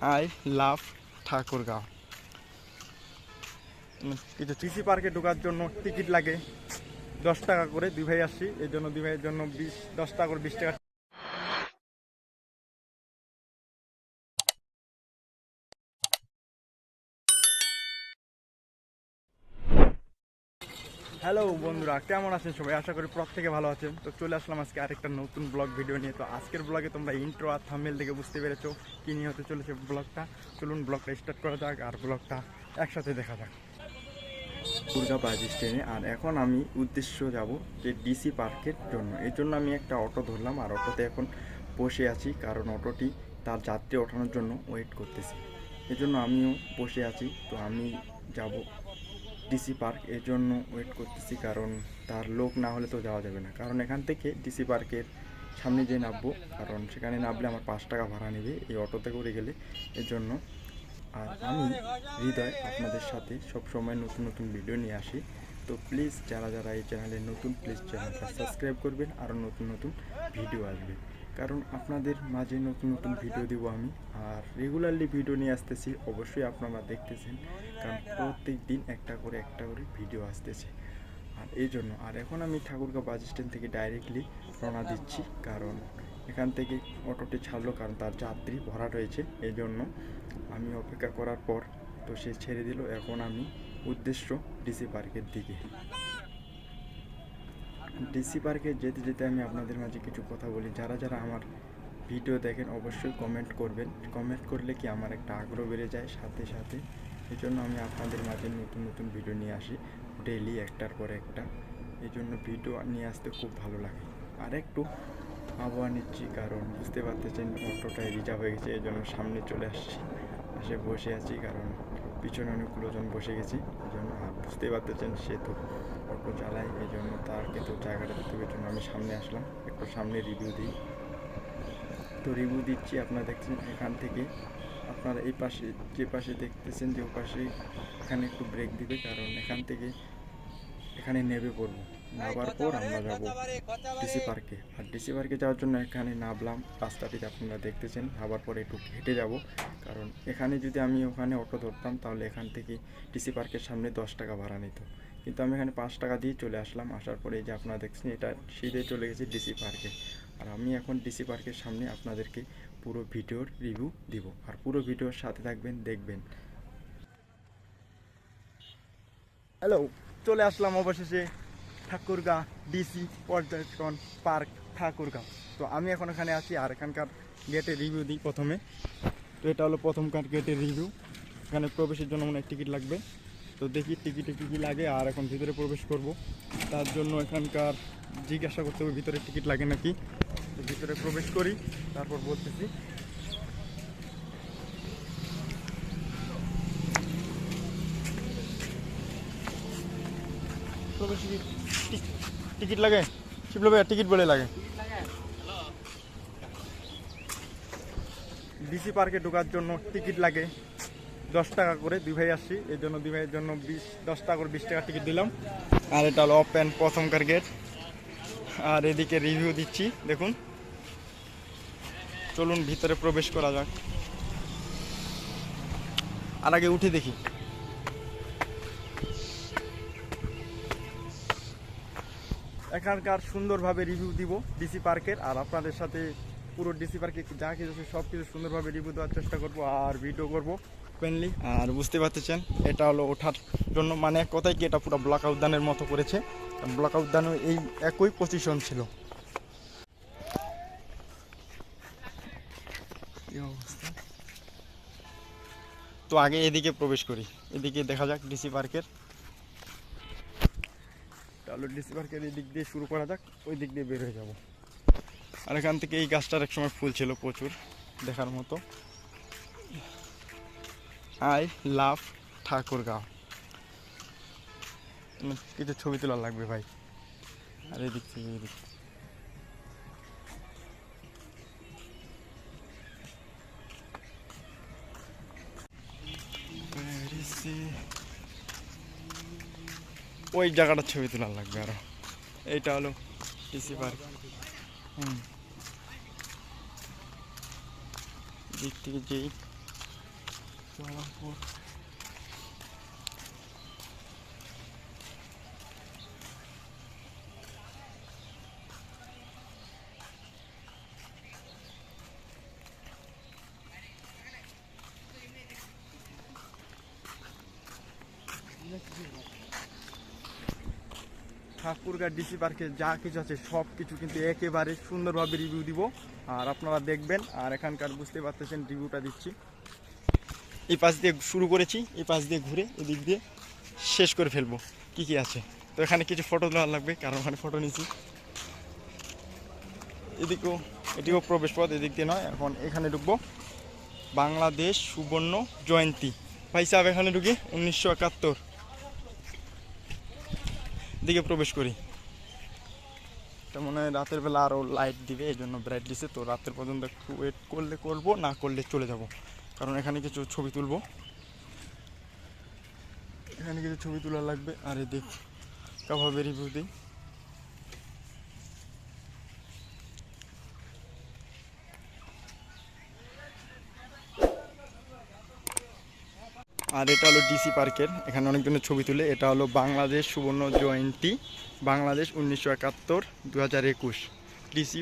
I love Thakurgaon. কিছু CC পার্কে ঢোকার জন্য টিকিট লাগে। দশ টাকা করে দুই ভাই আসছি, এই জন্য দুই ভাইয়ের জন্য বিশ, দশ টাকা করে বিশ টাকা হ্যালো বন্ধুরা, কেমন আছেন সবাই? আশা করি প্রত্যেকে ভালো আছেন। তো চলে আসলাম আজকে আরেকটা নতুন ব্লগ ভিডিও নিয়ে। তো আজকের ব্লগে তোমরা ইন্ট্রো আর থামেল দেখে বুঝতে পেরেছ কী নিয়ে হতে চলেছে ব্লগটা। চলুন ব্লগটা স্টার্ট করা যাক আর ব্লগটা একসাথে দেখা যাক। দুর্গা বাস স্ট্যান্ডে, আর এখন আমি উদ্দেশ্য যাব যে ডিসি পার্কের জন্য। এই জন্য আমি একটা অটো ধরলাম, আর অটোতে এখন বসে আছি, কারণ অটোটি তার যাত্রী ওঠানোর জন্য ওয়েট করতেছি। এই জন্য আমিও বসে আছি, তো আমি যাব ডিসি পার্কের জন্য ওয়েট করতেছি, কারণ তার লোক না হলে তো যাওয়া যাবে না। কারণ এখান থেকে ডিসি পার্কের সামনে যে নামবো, কারণ সেখানে নামলে আমার পাঁচ টাকা ভাড়া নেবে এই অটোতে করে গেলে এর জন্য। আর আমি হৃদয় আপনাদের সাথে সব সময় নতুন নতুন ভিডিও নিয়ে আসি। তো প্লিজ যারা যারা এই চ্যানেলে নতুন প্লিজ চ্যানেলটা সাবস্ক্রাইব করবেন আরও নতুন নতুন ভিডিও আসবে। কারণ আপনাদের মাঝে নতুন নতুন ভিডিও দিব আমি। আর রেগুলারলি ভিডিও নিয়ে আসতেছি, অবশ্যই আপনারা দেখতেছেন। কারণ প্রত্যেক দিন একটা করে একটা করে ভিডিও আসতেছে। আর এই জন্য, আর এখন আমি ঠাকুরগাঁও বাস স্ট্যান্ড থেকে ডাইরেক্টলি রওনা দিচ্ছি। কারণ এখান থেকে অটোটি ছাড়লো, কারণ তার যাত্রী ভরা রয়েছে। এই জন্য আমি অপেক্ষা করার পর তো সে ছেড়ে দিল। এখন আমি উদ্দেশ্য ডিসি পার্কের দিকে। ডিসি পার্কে যেতে যেতে আমি আপনাদের মাঝে কিছু কথা বলি। যারা যারা আমার ভিডিও দেখেন, অবশ্যই কমেন্ট করবেন। কমেন্ট করলে কি আমার একটা আগ্রহ বেড়ে যায়? সাথে সাথে। এই জন্য আমি আপনাদের মাঝে নতুন নতুন ভিডিও নিয়ে আসি। ডেলি একটার পর একটা। এই জন্য ভিডিও নিয়ে আসতে খুব ভালো লাগে। আর একটু আবহাওয়া নিচ্ছি, কারণ বুঝতে পারতেছেন অটোটাই রিজার্ভ হয়ে গেছে। এই জন্য সামনে চলে আসছি। এসে বসে আছি, কারণ পিছনে অনেকগুলো জন বসে গেছি। এই জন্য আর বুঝতেই পারতেছেন, সে তো অটো চালায় এই জন্য তার তো জায়গাটা দিতে হবে জন্য আমি সামনে আসলাম একটু সামনে রিভিউ দিই। তো রিভিউ দিচ্ছি আপনারা দেখছেন এখান থেকে। আপনারা এই পাশে যে পাশে দেখতেছেন যে ও পাশে এখানে একটু ব্রেক দিবে কারণ এখান থেকে এখানে নেবে পড়ব নামার পর আমরা যাব ডিসি পার্কে আর ডিসি পার্কে যাওয়ার জন্য এখানে নামলাম রাস্তাটিতে আপনারা দেখতেছেন আবার পরে একটু হেঁটে যাব। কারণ এখানে যদি আমি ওখানে অটো ধরতাম তাহলে এখান থেকে ডিসি পার্কের সামনে দশ টাকা ভাড়া নিত। কিন্তু আমি এখানে পাঁচ টাকা দিয়ে চলে আসলাম। আসার পরে এই যে আপনারা দেখছেন, এটা সিধে চলে গেছে ডিসি পার্কে আর আমি এখন ডিসি পার্কের সামনে আপনাদেরকে পুরো ভিডিওর রিভিউ দিব। আর পুরো ভিডিওর সাথে থাকবেন, দেখবেন। হ্যালো চলে আসলাম অবশেষে ঠাকুরগাঁ ডিসি পর্যটন পার্ক ঠাকুরগাঁ। তো আমি এখন এখানে আছি আর এখানকার গেটের রিভিউ দিই প্রথমে। তো এটা হলো প্রথমকার গেটের রিভিউ এখানে প্রবেশের জন্য মনে টিকিট লাগবে। তো দেখি টিকিটে কী কী লাগে, আর এখন ভিতরে প্রবেশ করব। তার জন্য এখানকার জিজ্ঞাসা করতে হবে, ভিতরে টিকিট লাগে নাকি? তো ভিতরে প্রবেশ করি, তারপর বলতেছি। টিকিট লাগে? শিবলো ভাইয়া, টিকিট বলে লাগে। ডিসি পার্কে ঢোকার জন্য টিকিট লাগে। দশ টাকা করে দুই ভাই আসছি। এই জন্য দুই ভাইয়ের জন্য বিশ, দশ টাকা করে বিশ টাকা টিকিট দিলাম। আর এটা হলো ওপেন প্রথমকার গেট আর এদিকে রিভিউ দিচ্ছি, দেখুন। চলুন ভিতরে প্রবেশ করা যাক। আর আগে উঠে দেখি। এখানকার সুন্দরভাবে রিভিউ দিব ডিসি পার্কের আর আপনাদের সাথে পুরো ডিসি পার্কে যা কিছু সব কিছু সুন্দরভাবে রিভিউ দেওয়ার চেষ্টা করব আর ভিডিও করব। ওপেনলি আর বুঝতে পারতেছেন, এটা হলো ওঠার জন্য মানে এক কথায় কি এটা পুরো ব্লক উদ্যানের মতো করেছে। ব্লক উদ্যানও এই একই পজিশন ছিল। তো আগে এদিকে প্রবেশ করি। এদিকে দেখা যাক ডিসি পার্কের তাহলে ডিসি পার্কের এই দিক দিয়ে শুরু করা যাক, ওই দিক দিয়ে বের হয়ে যাব। আর এখান থেকে এই গাছটার এক সময় ফুল ছিল প্রচুর, দেখার মতো। I love Thakurgaon. কিছু ছবি তোলা লাগবে ভাই। আর এদিক থেকে এদিক। ওই জায়গাটা ছবি তোলা লাগবে আরও। এইটা হলো ডিসি পার্ক। হুম। দিক থেকে যেই যাওয়ার পর ঠাকুরগাঁ ডিসি পার্কে যা কিছু আছে, সব কিছু কিন্তু একেবারে সুন্দরভাবে রিভিউ দিব। আর আপনারা দেখবেন, আর এখানকার বুঝতে পারতেছেন রিভিউটা দিচ্ছি। এই পাশ দিয়ে শুরু করেছি, এই পাশ দিয়ে ঘুরে এদিক দিয়ে শেষ করে ফেলব। কি কি আছে? তো এখানে কিছু ফটো দেওয়া লাগবে, কারণ ওখানে ফটো নিয়েছি। এদিকেও এদিকেও প্রবেশ পথ, এদিক দিয়ে নয়, এখন এখানে ঢুকবো। বাংলাদেশ সুবর্ণ জয়ন্তী। ভাই সাহেব, এখানে ঢুকি, উনিশশো একাত্তর। দিকে প্রবেশ করি। তো মনে হয় রাতের বেলা আরও লাইট দিবে এই জন্য ব্রাইট দিছে। তো রাতের পর্যন্ত একটু ওয়েট করলে করব, না করলে চলে যাব। কারণ এখানে কিছু ছবি তুলবো। এখানে কিছু ছবি তোলা লাগবে। আর এদিক কাভাবে রিভিউ দিই। আর এটা হলো ডিসি পার্কের, এখানে অনেকজনের ছবি তুলে। এটা হলো বাংলাদেশ সুবর্ণ জয়ন্তী, বাংলাদেশ উনিশশো একাত্তর দু হাজার একুশ। ডিসি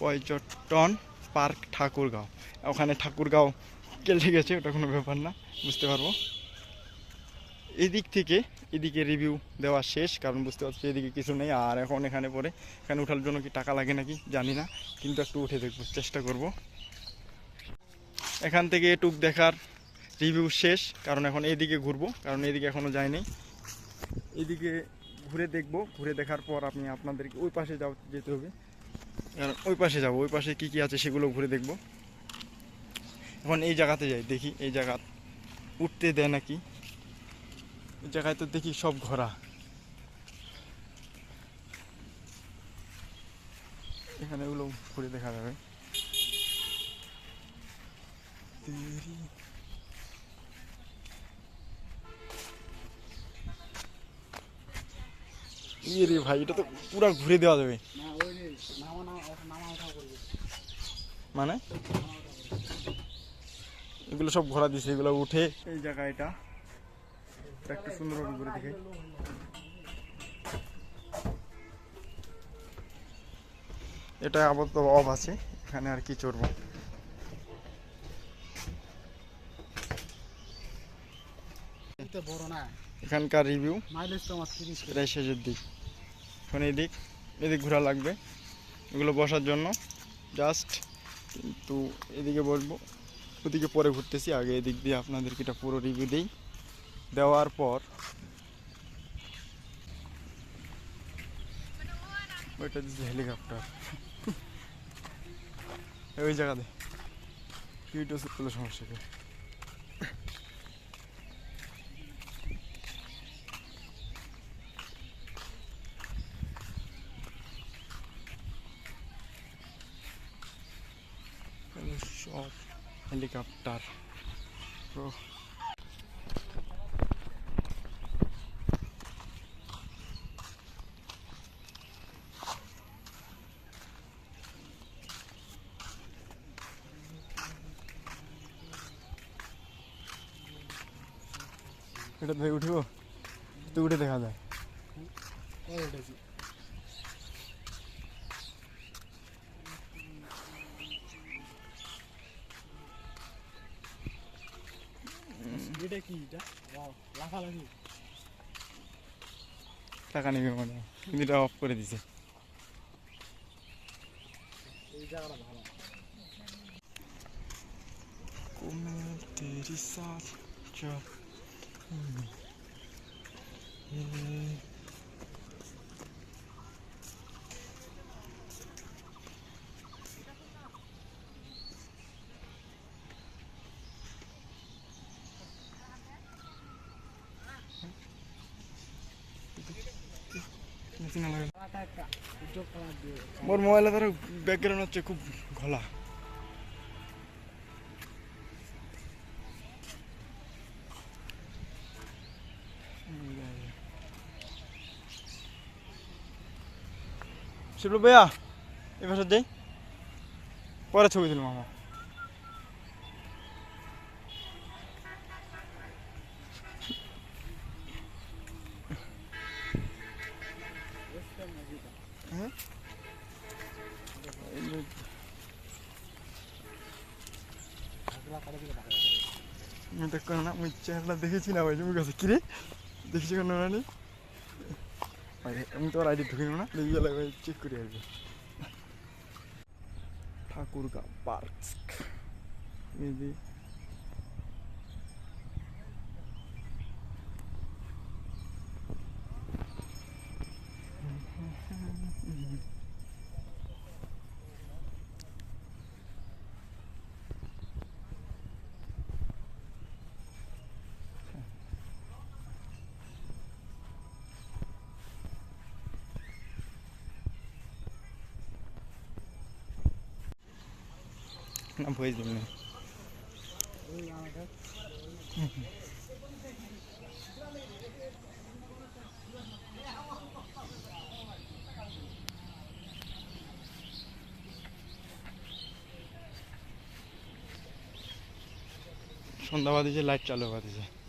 পর্যটন পার্ক ঠাকুরগাঁও। ওখানে ঠাকুরগাঁও কেটে গেছে, ওটা কোনো ব্যাপার না, বুঝতে পারব। এদিক থেকে, এদিকে রিভিউ দেওয়া শেষ, কারণ বুঝতে পারছি এদিকে কিছু নেই, আর এখন এখানে পরে, এখানে ওঠার জন্য কি টাকা লাগে নাকি, জানি না, কিন্তু একটু উঠে দেখব, চেষ্টা করব। এখান থেকে এটুক দেখার রিভিউ শেষ, কারণ এখন এদিকে ঘুরবো, কারণ এদিকে এখনও যায়নি এদিকে ঘুরে দেখব, ঘুরে দেখার পর আপনি আপনাদেরকে, ওই পাশে যাও, যেতে হবে। ওই পাশে যাব, ওই পাশে কী কী আছে সেগুলো ঘুরে দেখব। এখন এই জায়গাতে যাই, দেখি এই জায়গা উঠতে দেয় নাকি। এই জায়গায় তো দেখি সব ঘোরা এখানে ওগুলো ঘুরে দেখা যাবে। ইয়ে রে ভাই, এটা তো পুরা ঘুরে দেওয়া যাবে না ওই যে নামা নামা ওঠা নামা ওঠা করবে মানে? এগুলো সব ঘোরা দিছে এগুলো উঠে। এই জায়গা এটা। এটা একটু সুন্দরভাবে ঘুরে দেখে এটা আপাতত অফ আছে এখানে আর কি চড়বো। এটা বড় না। এখানকার রিভিউ মাইলেজ তো আমার তিরিশ করে প্রায় শেষের দিক। এখন এদিক এদিক ঘোরা লাগবে। এগুলো বসার জন্য জাস্ট কিন্তু এদিকে বলব, ওদিকে পরে ঘুরতেছি, আগে এদিক দিয়ে আপনাদেরকে এটা পুরো রিভিউ দিই। দেওয়ার পর ওইটা দিচ্ছে হেলিকপ্টার ওই জায়গাতে করলে সমস্যা কি এগুলো সব হেলিকপ্টার প্রো এটা থেকে উঠিব তো উঠে দেখা যায় এটা লাফালাফি টাকা নেবে মনে হয়। কিন্তু এটা অফ করে দিছে। এই জায়গাটা ভালো সাথ চল মোর মোবাইলে তার ব্যাকগ্রাউন্ড হচ্ছে খুব ঘোলা। শিবলু ভাইয়া এবার দেই পরে ছবি তুলব আমার। কোনো না মুই চেহারা দেখেছি না ভাই তুমি কাছে কিরে দেখেছি কোনো না নি ভাই, আমি তো আইডি দেখি চেক করে আসবে। ঠাকুরগা পার্ক মেবি না ভয়েস দিবি না। ওই আমাকে সন্ধ্যা বাদিছে লাইট চালু বাদিছে